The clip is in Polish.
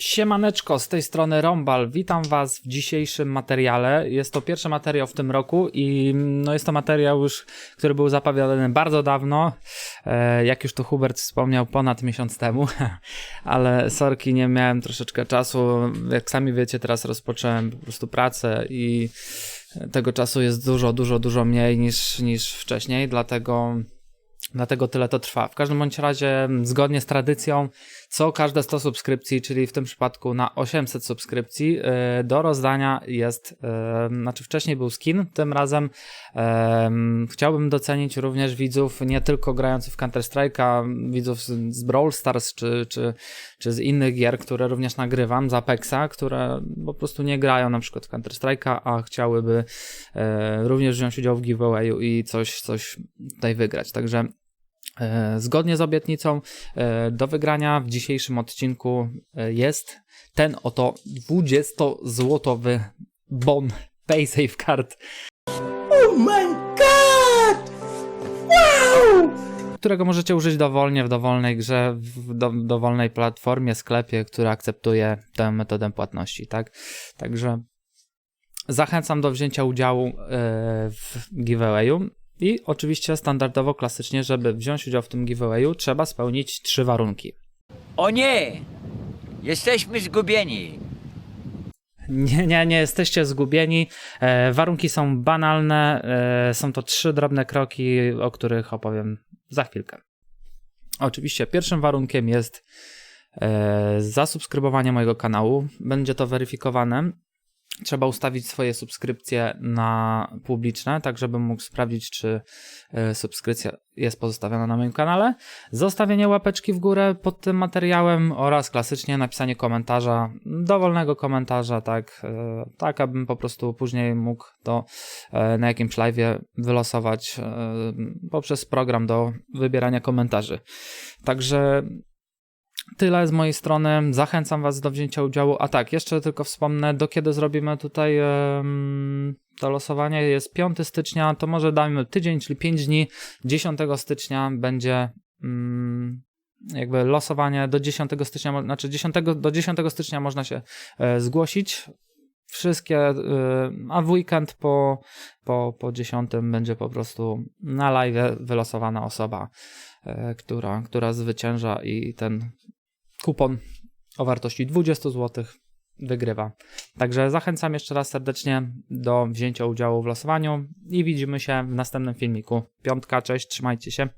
Siemaneczko, z tej strony Rombal. Witam Was w dzisiejszym materiale. Jest to pierwszy materiał w tym roku i no jest to materiał już, który był zapowiadany bardzo dawno. E, jak już to Hubert wspomniał, ponad miesiąc temu, ale sorki, nie miałem troszeczkę czasu. Jak sami wiecie, teraz rozpocząłem po prostu pracę i tego czasu jest dużo, dużo, dużo mniej niż, niż wcześniej, dlatego Dlatego tyle to trwa. W każdym bądź razie, zgodnie z tradycją, co każde 100 subskrypcji, czyli w tym przypadku na 800 subskrypcji, yy, do rozdania jest, yy, znaczy wcześniej był skin, tym razem yy, chciałbym docenić również widzów, nie tylko grających w Counter-Strike'a, widzów z, Brawl Stars czy, czy, czy z innych gier, które również nagrywam, z Apexa, które po prostu nie grają na przykład w Counter-Strike'a, a chciałyby również wziąć udział w giveawayu i coś, coś tutaj wygrać. Także E, Zgodnie z obietnicą e, do wygrania w dzisiejszym odcinku e, jest ten oto 20-złotowy bon PaySafe Card, Oh my god! Wow! którego możecie użyć dowolnie w dowolnej grze, w do, dowolnej platformie, sklepie, który akceptuje tę metodę płatności, tak? Także zachęcam do wzięcia udziału e, w giveawayu. I oczywiście standardowo, klasycznie, żeby wziąć udział w tym giveawayu, trzeba spełnić trzy warunki. O nie! Jesteśmy zgubieni. Nie, nie, nie jesteście zgubieni. E, warunki są banalne. E, są to trzy drobne kroki, o których opowiem za chwilkę. Oczywiście pierwszym warunkiem jest e, zasubskrybowanie mojego kanału. Będzie to weryfikowane. Trzeba ustawić swoje subskrypcje na publiczne, tak żebym mógł sprawdzić, czy e, subskrypcja jest pozostawiona na moim kanale. Zostawienie łapeczki w górę pod tym materiałem oraz klasycznie napisanie komentarza, dowolnego komentarza, tak, e, tak abym po prostu później mógł to e, na jakimś live'ie wylosować poprzez program do wybierania komentarzy. Także Tyle z mojej strony. Zachęcam Was do wzięcia udziału. A tak, jeszcze tylko wspomnę, do kiedy zrobimy tutaj to losowanie. Jest 5 stycznia, to może dajmy tydzień, czyli 5 dni. 10 stycznia będzie mm, jakby losowanie. Do 10 stycznia, znaczy 10, do 10 stycznia można się e, zgłosić. Wszystkie, e, a w weekend po, po, po 10 będzie po prostu na live wylosowana osoba, e, która, która zwycięża i ten kupon o wartości 20 zł wygrywa. Także zachęcam jeszcze raz serdecznie do wzięcia udziału w losowaniu i widzimy się w następnym filmiku. Piątka, cześć, trzymajcie się.